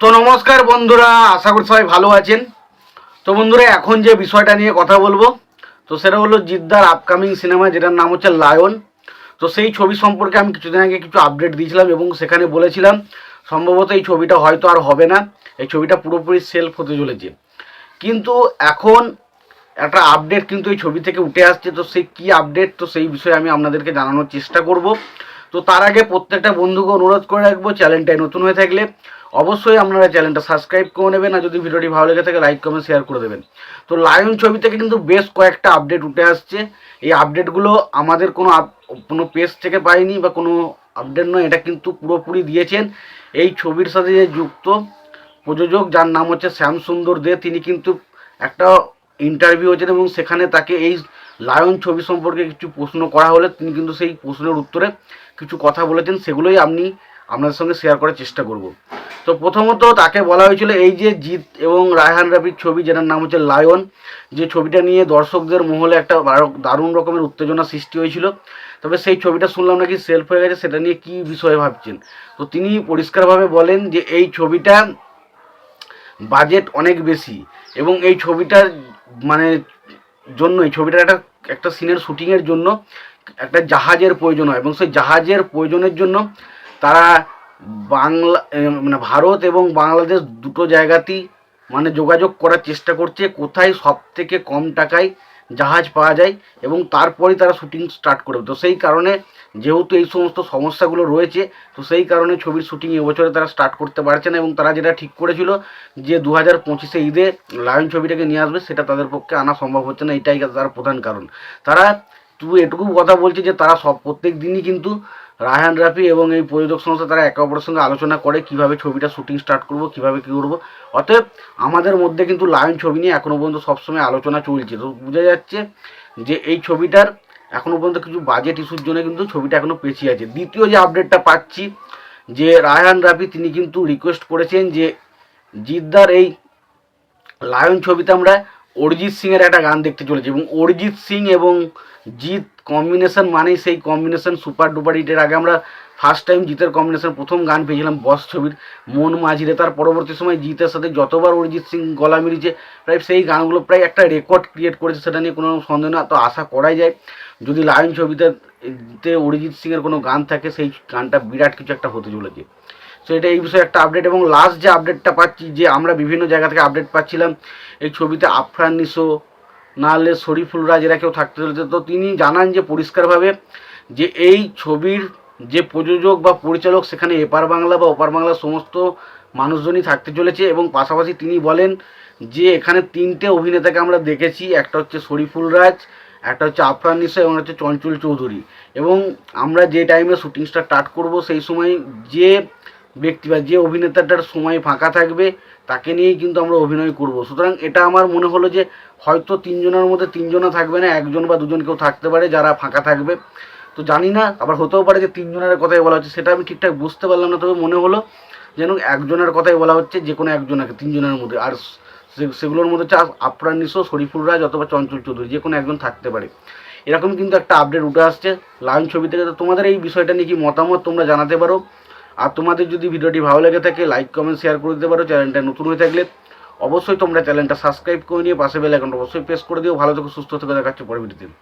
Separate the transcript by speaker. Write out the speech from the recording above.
Speaker 1: তো নমস্কার বন্ধুরা, আশা করি সবাই ভালো আছেন। তো বন্ধুরা, এখন যে বিষয়টা নিয়ে কথা বলব, তো সেটা হলো জিদ্দার আপকামিং সিনেমা যেটার নাম হচ্ছে লায়ন তো সেই ছবি সম্পর্কে আমি কিছুদিন আগে কিছু আপডেট দিয়েছিলাম এবং সেখানে বলেছিলাম, সম্ভবত এই ছবিটা হয়তো আর হবে না, এই ছবিটা পুরোপুরি সেলফ হতে চলেছে। কিন্তু এখন একটা আপডেট কিন্তু এই ছবি থেকে উঠে আসছে, তো সেই কী আপডেট তো সেই বিষয়ে আমি আপনাদেরকে জানানোর চেষ্টা করব। তো তার আগে প্রত্যেকটা বন্ধুকে অনুরোধ করে রাখব, চ্যানেলটায় নতুন হয়ে থাকলে অবশ্যই আপনারা চ্যানেলটা সাবস্ক্রাইব করে নেবেন আর যদি ভিডিওটি ভালো লেগে থাকে লাইক কমেন্ট শেয়ার করে দেবেন। তো লায়ন ছবি থেকে কিন্তু বেশ কয়েকটা আপডেট উঠে আসছে। এই আপডেটগুলো আমাদের কোনো কোনো পেজ থেকে পাইনি বা কোনো আপডেট নয়, এটা কিন্তু পুরোপুরি দিয়েছেন। এই ছবির সাথে যে যুক্ত প্রযোজক, যার নাম হচ্ছে শ্যামসুন্দর দে, তিনি কিন্তু একটা ইন্টারভিউ হয়েছেন এবং সেখানে তাকে এই লায়ন ছবি সম্পর্কে কিছু প্রশ্ন করা হলে তিনি কিন্তু সেই প্রশ্নের উত্তরে কিছু কথা বলেছেন, সেগুলোই আপনি আপনাদের সঙ্গে শেয়ার করার চেষ্টা করব। তো প্রথমত তাকে বলা হয়েছিল এই যে জিৎ এবং রায়হান রাবির ছবি, যেটার নাম হচ্ছে লায়ন, যে ছবিটা নিয়ে দর্শকদের মহলে একটা দারুণ রকমের উত্তেজনা সৃষ্টি হয়েছিল। তবে সেই ছবিটা শুনলাম নাকি সেলফ হয়ে গেছে, সেটা নিয়ে কী বিষয়ে ভাবছেন? তো তিনি পরিষ্কারভাবে বলেন যে এই ছবিটা বাজেট অনেক বেশি এবং এই ছবিটার মানে জন্য এই ছবিটার একটা একটা সিনের শুটিংয়ের জন্য একটা জাহাজের প্রয়োজন হয় এবং সেই জাহাজের প্রয়োজনের জন্য তারা বাংলা মানে ভারত এবং বাংলাদেশ দুটো জায়গাতেই মানে যোগাযোগ করার চেষ্টা করছে কোথায় সব থেকে কম টাকায় জাহাজ পাওয়া যায় এবং তারপরেই তারা শুটিং স্টার্ট করবে তো সেই কারণে যেহেতু এই সমস্ত সমস্যাগুলো রয়েছে, তো সেই কারণে ছবির শুটিং এবছরে তারা স্টার্ট করতে পারছে না এবং তারা যেটা ঠিক করেছিল যে দু হাজার পঁচিশে ঈদে লায়ন ছবিটাকে নিয়ে আসবে, সেটা তাদের পক্ষে আনা সম্ভব হচ্ছে না, এটাই তার প্রধান কারণ। তারা তুই এটুকু কথা বলছে যে তারা সব, প্রত্যেক দিনই কিন্তু রায়হান রাফি এবং এই প্রযোজক সংস্থা তারা একে অপরের সঙ্গে আলোচনা করে কীভাবে ছবিটা শুটিং স্টার্ট করব, কীভাবে কী করব। অতএব আমাদের মধ্যে কিন্তু লায়ন ছবি নিয়ে এখনও পর্যন্ত সবসময় আলোচনা চলছে। তো বোঝা যাচ্ছে যে এই ছবিটার এখনও পর্যন্ত কিছু বাজেট ইস্যুর জন্য কিন্তু ছবিটা এখনও পেছিয়ে আছে। দ্বিতীয় যে আপডেটটা পাচ্ছি, যে রায়হান রাফি তিনি কিন্তু রিকোয়েস্ট করেছেন যে জিদ্দার এই লায়ন ছবিতে আমরা অরিজিৎ সিংয়ের একটা গান দেখতে চলেছি এবং অরিজিৎ সিং এবং জিৎ কম্বিনেশন মানেই সেই কম্বিনেশন সুপার ডুপার হিটের আগে আমরা ফার্স্ট টাইম জিতের কম্বিনেশন প্রথম গান পেয়েছিলাম বস ছবির, মন মাঝিরে। তার পরবর্তী সময় জিতের সাথে যতবার অরিজিৎ সিং গলা মিলিয়েছে, প্রায় সেই গানগুলো প্রায় একটা রেকর্ড ক্রিয়েট করেছে, সেটা নিয়ে কোনো সন্দেহ না। তো আশা করাই যায়, যদি লায়ন ছবিতে অরিজিৎ সিংয়ের কোনো গান থাকে, সেই গানটা বিরাট কিছু একটা হতে চলেছে। সো এটা এই বিষয়ে একটা আপডেট এবং লাস্ট যে আপডেটটা পাচ্ছি, যে আমরা বিভিন্ন জায়গা থেকে আপডেট পাচ্ছিলাম, এই ছবিতে আফরান নিশো নাহলে শরীফুল রাজ এরা কেউ থাকতে চলেছে, তো তিনি জানান যে পরিষ্কারভাবে যে এই ছবির যে প্রযোজক বা পরিচালক, সেখানে এপার বাংলা বা ওপার বাংলা সমস্ত মানুষজনই থাকতে চলেছে এবং পাশাপাশি তিনি বলেন যে এখানে তিনটে অভিনেতাকে আমরা দেখেছি, একটা হচ্ছে শরীফুল রাজ, একটা হচ্ছে আফরান নিশা এবং হচ্ছে চঞ্চল চৌধুরী। এবং আমরা যে টাইমে শুটিংটা স্টার্ট করব, সেই সময় যে ব্যক্তি বা যে অভিনেতাটার সময় ফাঁকা থাকবে, তাকে নিয়েই কিন্তু আমরা অভিনয় করব। সুতরাং এটা আমার মনে হলো যে, হয়তো তিনজনের মধ্যে তিনজনা থাকবে না, একজন বা দুজন কেউ থাকতে পারে যারা ফাঁকা থাকবে। তো জানি না, আবার হতেও পারে যে তিনজনের কথাই বলা হচ্ছে, সেটা আমি ঠিকঠাক বুঝতে পারলাম না, তবে মনে হলো যেন একজনের কথাই বলা হচ্ছে যে কোনো একজনকে, তিনজনের মধ্যে। আর সেগুলোর মধ্যে হচ্ছে আফ- আফরান নিশো, শরীফুল রাজ অথবা চঞ্চল চৌধুরী, যে কোনো একজন থাকতে পারে। এরকম কিন্তু একটা আপডেট উঠে আসছে লাইন ছবি থেকে। তো তোমাদের এই বিষয়টা নিয়ে কি মতামত তোমরা জানাতে পারো? আর তোমাদের যদি ভিডিওটি ভালো লেগে থাকে লাইক কমেন্ট শেয়ার করে দিতে পারো। চ্যানেলটা নতুন হয়ে থাকলে অবশ্যই তোমরা চ্যানেলটা সাবস্ক্রাইব করে নিয়ে পাশে বেল অ্যাকাউন্ট অবশ্যই প্রেস করে দিও। ভালো থেকে, সুস্থ থেকে দেখাচ্ছে পরে ভিডিওতে